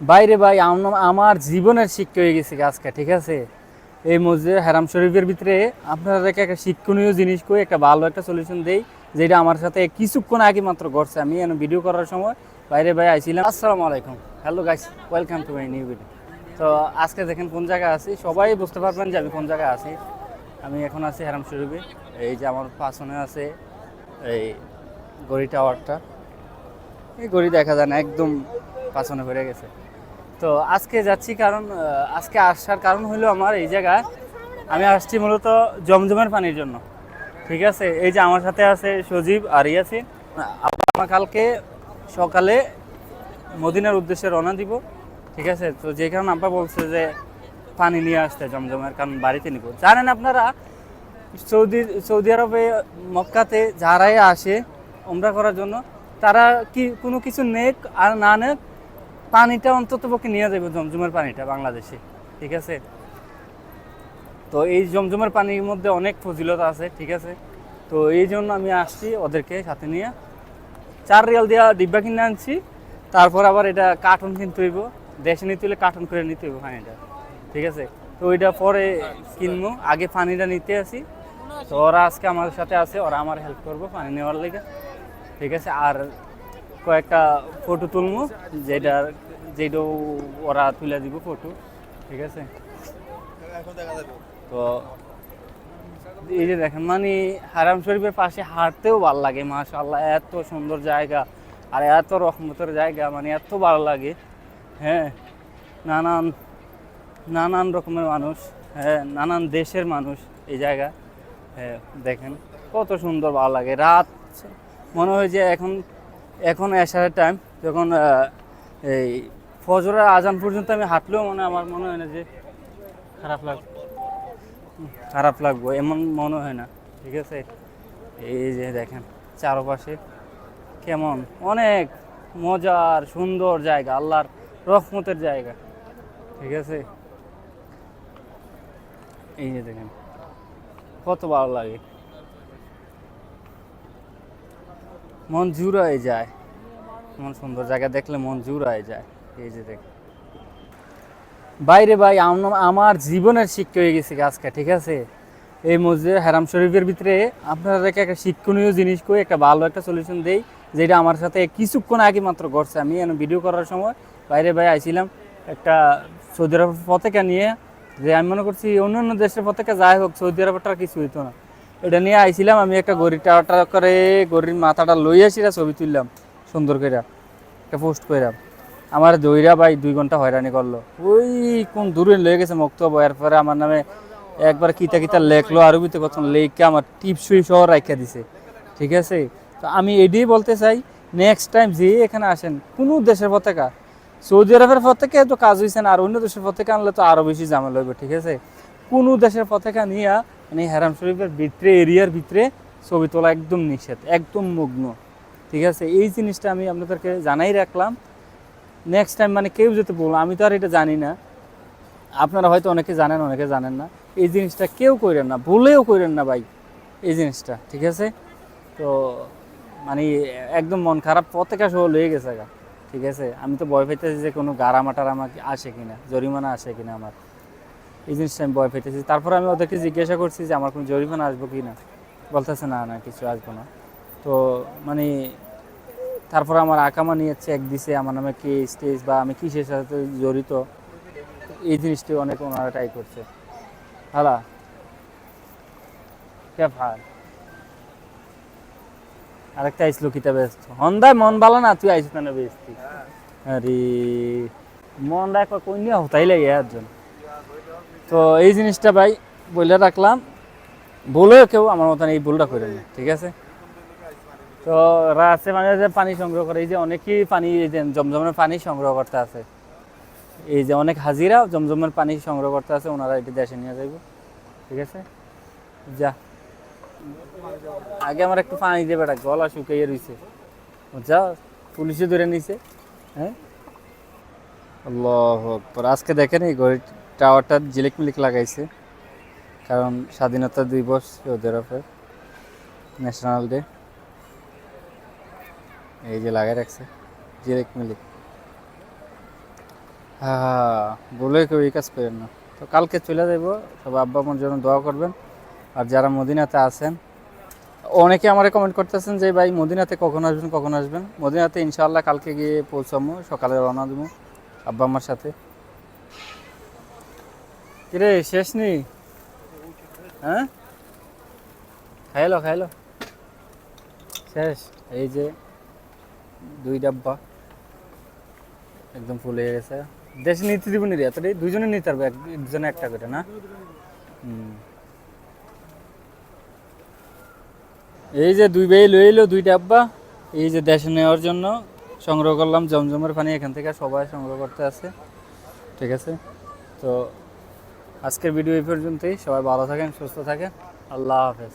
বাইরে ভাই আমার জীবনের শিক্ষা হয়ে গেছে আজকে, ঠিক আছে? এই মসজিদ হারাম শরীফের ভিতরে আপনাদেরকে একটা শিক্ষণীয় জিনিস করে একটা ভালো একটা সলিউশন দেই, যেটা আমার সাথে কিছুক্ষণ আগে মাত্র ঘটছে। আমি এনে ভিডিও করার সময় বাইরে ভাই আইছিলাম। আসসালামু আলাইকুম। Hello guys welcome to my new video তো আজকে দেখেন কোন জায়গায় আছি? সবাই বুঝতে পারবেন যে আমি কোন জায়গায় আছি। আমি এখন আছি হারাম শরীফে। এই যে আমার পাশনে আছে এই গড়ি টাওয়ারটা এই গড়ি দেখা যায় না, একদম পাছনে ভরে গেছে। তো আজকে যাচ্ছি কারণ আজকে আসার কারণ হলো আমার এই জায়গায়। আমি আসছি মূলত জমজমের পানির জন্য। ঠিক আছে? এই যে আমার সাথে আছে সজীব আর ইয়াসিন। আমরা কালকে সকালে মদিনার উদ্দেশ্যে রওনা দিব। ঠিক আছে? তো যে কারণে আব্বা বলছে যে পানি নিয়ে আসতে জমজমের, কারণ বাড়িতে নিব। জানেন আপনারা, সৌদি সৌদি আরবে, মক্কাতে যারাই আসে ওমরা করার জন্য, তারা কি কোনো কিছু নেক আর না নেক পানিটা অন্তত পক্ষে নিয়ে যাবে জমজমের পানিটা বাংলাদেশে, ঠিক আছে? তো এই জমজমের পানির মধ্যে অনেক ফজিলত আছে, ঠিক আছে? তো এই জন্য আমি আসছি ওদেরকে সাথে নিয়ে। চার রিয়াল দিয়া ডিব্বা কিনে আনছি, তারপর আবার এটা কার্টুন কিনতে হইব। দেশে নিতে হলে কার্টুন করে নিতে হইব পানিটা, ঠিক আছে? তো ওইটা পরে কিনবো, আগে পানিটা নিতে আসি। তো ওরা আজকে আমার সাথে আছে, ওরা আমার হেল্প করব পানি নেওয়ার লেগে, ঠিক আছে? আর কয়েকটা ফটো তুলবো যেটা যেটা ওরা তুলে দিব ফটো ঠিক আছে? তো এই যে দেখেন মানে হারাম শরীফের পাশে হাঁটতেও ভালো লাগে মাশাল্লাহ এত সুন্দর জায়গা আর এত রহমতের জায়গা মানে এত ভালো লাগে হ্যাঁ? নানান নানান রকমের মানুষ হ্যাঁ নানান দেশের মানুষ এই জায়গা হ্যাঁ দেখেন, কত সুন্দর ভালো লাগে। রাত, মনে হয় যে এখন এখন এসারের টাইম যখন এই ফজরের আজান পর্যন্ত আমি হাঁটলেও মানে আমার মনে হয় না যে খারাপ লাগ খারাপ লাগবো, এমন মনে হয় না। ঠিক আছে? এই যে দেখেন, চারপাশে কেমন অনেক মজার, সুন্দর জায়গা, আল্লাহর রহমতের জায়গা। ঠিক আছে? এই যে দেখেন, কত ভালো লাগে। মন জুড়ায় যায়। এমন সুন্দর জায়গা দেখলে মন জুড়ায় যায়। এই যে দেখ। বাইরে ভাই আমার জীবনের শিক্ষা হয়ে গেছে আজকে, ঠিক আছে? এই মসজিদ, হারাম শরীফের ভিতরে আপনাদেরকে একটা শিক্ষণীয় জিনিস করে একটা ভালো একটা সলিউশন দেই, যেটা আমার সাথে কিছুক্ষণ আগে মাত্র ঘটছে। আমি ভিডিও করার সময় বাইরে ভাই আইছিলাম একটা সৌদি আরবের পতাকা নিয়ে, যে আমি মনে করছি অন্য অন্য দেশের পতাকা যাই হোক, সৌদি আরবেরটা আর কিছু হইতো না। এটা নিয়ে আইছিলাম, আমি একটা গড়ির টাওয়ারটা করে গরির মাথাটা লই আসিরা ছবি তুললাম, সুন্দর করে একটা পোস্ট কইরাম আমার দইরা ভাই দুই ঘণ্টা হয়রানি করল। ওই কোন দূরে লেগে গেছে মক্তব এরপরে আমার নামে একবার কিতা কিতা লেখলো আরবিতে কত লেখকে আমার টিপসই সহ রাখিয়া দিছে। ঠিক আছে? তো আমি এটাই বলতে চাই নেক্সট টাইম যে এখানে আসেন, কোনো দেশের পতাকা, সৌদি আরবের পতাকা তো কাজ হয়েছে আর অন্য দেশের পতাকা আনলে তো আরও বেশি ঝামেলা হবে ঠিক আছে? কোনো দেশের পতাকা নিয়ে মানে হেরাম শরীফের ভিতরে, এরিয়ার ভিতরে ছবি তোলা একদম নিষেধ, একদম মগ্ন। ঠিক আছে? এই জিনিসটা আমি আপনাদেরকে জানাই রাখলাম। নেক্সট টাইম মানে কেউ যেতে বলব আমি তো আর এটা জানি না। আপনারা হয়তো অনেকে জানেন অনেকে জানেন না। এই জিনিসটা কেউ করেন না ভুলেও করেন না ভাই, এই জিনিসটা, ঠিক আছে? তো মানে একদম মন খারাপ পতাকা সহ লয়ে গেছে গা, ঠিক আছে? আমি তো ভয় পেতেছি যে কোনো গারামা টারামা কি আসে কিনা, জরিমানা আসে কিনা আমার। এই জিনিসটা আমি ভয় পেতেছি তারপর আমি ওদেরকে জিজ্ঞাসা করছি যে, আমার কোনো জরিমানা আসব কি না বলতেছে, না না, কিছু আসব না। তো মানে তারপর আমার আকামা নিয়ে চেক দিছে, আমার নামে কি স্টেজ বা আমি কিসের সাথে জড়িত, এই জিনিসটি অনেক ওনারা ট্রাই করছে। হালা কে ভাই আরেকটা আইসলো কিতাবে হন্দায় মন ভালো না, তুই আইসিস না বেস্তি। আরে, মন রাখবা কোন হতাই লাগে একজন তো এই জিনিসটা ভাই বলে রাখলাম। বলেও কেউ আমার মতন এই ভুলটা করে না, ঠিক আছে? তো রাস্তে মানে যে পানি সংগ্রহ করে, এই যে অনেকেই পানি, এই যে জমজমের পানি সংগ্রহ করতে আছে। এই যে অনেক হাজিরা জমজমের পানি সংগ্রহ করতে আছে, ওনারা এটি দেশে নিয়ে যাইব। ঠিক আছে? যা। আগে আমার একটু পানি দেবে বেটা গলা শুকিয়ে রয়েছে যা পুলিশে ধরে নিছে। হ্যাঁ? আল্লাহ। আজকে দেখেন এই ঘড়ি টাওয়ারটা জিলিক মিলিক লাগাইছে। কারণ স্বাধীনতা দিবস আরবের ন্যাশনাল ডে। এই যে লাগাই রাখছে জিলিক মিলিক। হ্যাঁ বলে কেউ এই কাজ করেন না। তো কালকে চলে যাব সবাই আব্বা আমার জন্য দোয়া করবেন। আর যারা মদিনাতে আছেন, অনেকে আমারে কমেন্ট করতেছেন যে, ভাই, মদিনাতে কখন আসবেন কখন আসবেন? মদিনাতে ইনশাআল্লাহ কালকে গিয়ে পৌঁছাবো সকালে রওনা দেবো আব্বা আমার সাথে। কিরে, শেষ নেই হ্যাঁ? খাইলো খাইলো। শেষ, এই যে দুই ডাব্বা। একদম ফুল হয়ে গেছে। দেশে নিতে দিব নি এতটাই দুজনে নিতে পারবে একজনে একটা করে, না? এই যে দুই ভাই লই এলো, দুই ডাব্বা। এই যে দেশে নেওয়ার জন্য সংগ্রহ করলাম, জমজমের পানি এখান থেকে সবাই সংগ্রহ করতে আছে। ঠিক আছে? তো আজকের ভিডিও এই পর্যন্তই। সবাই ভালো থাকেন, সুস্থ থাকেন। আল্লাহ হাফেজ।